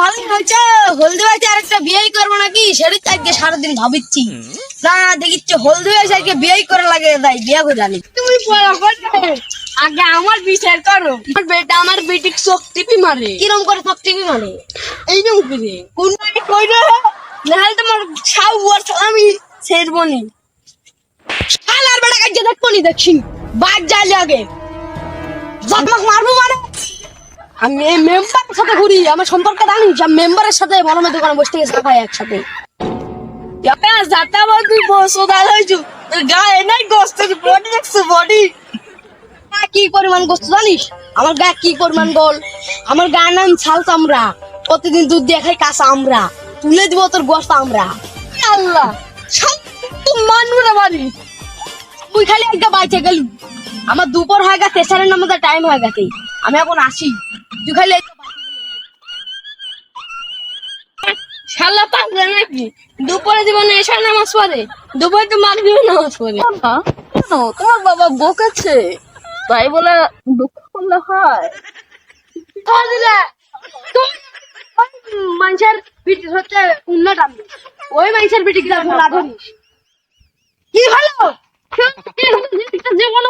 ভালোই হয়েছে হলদি হয়েছে আর একটা বিয়েই করব নাকি? সেটাই তো আজকে সারাদিন ভাবিচ্ছি। না দেখিচ্ছে হলদি হয়েছে আজকে বিয়েই করে লাগে তাই বিয়ে করে জানি তুমি আগে আমার বিচার করো। আমার বেটা আমার বেটিক চোখ টিপি মারে। কিরম করে সব টিভি মানে এইরকম করে কোন বাড়ি কই নাহলে তোমার সাউ আর আমি শালার বেটা কাজে দেখব নি দেখছি। বাদ যাইলে আগে। মারবো আমি সাথে ঘুরি, আমার সম্পর্ক জানিস? আমি মেম্বারের সাথে ভালো মেয়ে দোকানে বসে থেকে চা খাই একসাথে। বডি কি পরিমাণ জানিস? আমার কি পরিমাণ আমার নাম প্রতিদিন দুধ দিয়ে খাই আমরা তুলে দিব তোর গোস্ত আমরা সব তুই খালি একটা আমার দুপুর হয়ে গেছে টাইম হয়ে গেছে। আমি এখন আসি তুই খালি শালা পাগলা নাকি দুপুরে জীবনে এসে নামাজ পড়ে দুপুরে তো মার দিবে নামাজ পড়ে কেন তোমার বাবা বকেছে তাই বলে দুঃখ করলে হয় মানুষের হচ্ছে ওই মানুষের ধরিস কি ভালো যে কোনো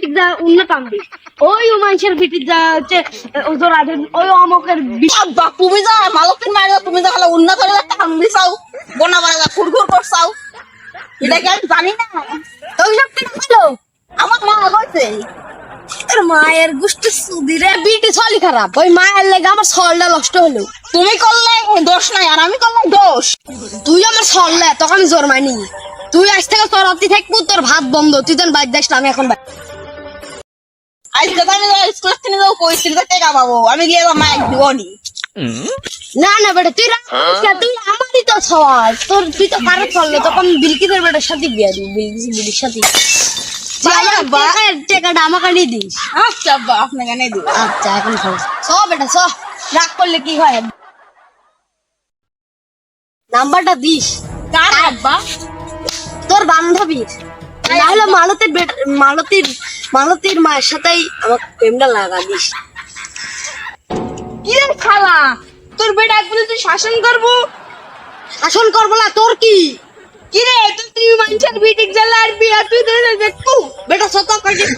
পিঠে যা উন্ন ওই ওজোর ওই অমকের তুমি যা মালকিন মারি তুমি যা যা খুরখুর করছাও এটা কি জানি না? ওই সব আমার মা তোর মায়ের গুষ্টি বিটি ছলি খারাপ। ওই মায়ের লেগে আমার সলটা নষ্ট হলো। তুমি করলে দোষ নাই, আর আমি করলে দোষ। তুই আমার সরলে তোকে আমি জোর মানি তুই আজ থেকে তোর রাত্রি থাকব, তোর ভাত বন্ধ। তুই তোর বাইক যাস না, আমি এখন বাইক আজ আমি স্কুল থেকে যাও কইছি তো টেকা পাবো। আমি গিয়ে মাইক দিবনি। না না বেটা তুই রাগ করিস না, তুই আমারই তো সওয়াল। তোর তুই তো কারও চললে তখন বিলকিদের বেটার সাথে বিয়ে দিবি বিলকিস বিলির সাথে। তুই আমার বাবা। টাকা- টাকাটা আমাকে নিয়ে দিস। আচ্ছা আব্বা আপনাকে এনে দিব। আচ্ছা এখন চ বেটা চ। রাগ করলে কি হয়? নাম্বারটা দিস। কার আব্বা তোর বান্ধবীর। নাহলে মালতির মালতির মালতীর মায়ের সাথেই আমার প্রেমটা লাগা দিস। কি রে খালা তোর বেটা একবার তুই শাসন করব? শাসন করব না তোর কি? কি রে তুই তুই মানুষের বিটিক জ্বালা আর বিয়া তুই দেখব। বেটা সত কাটি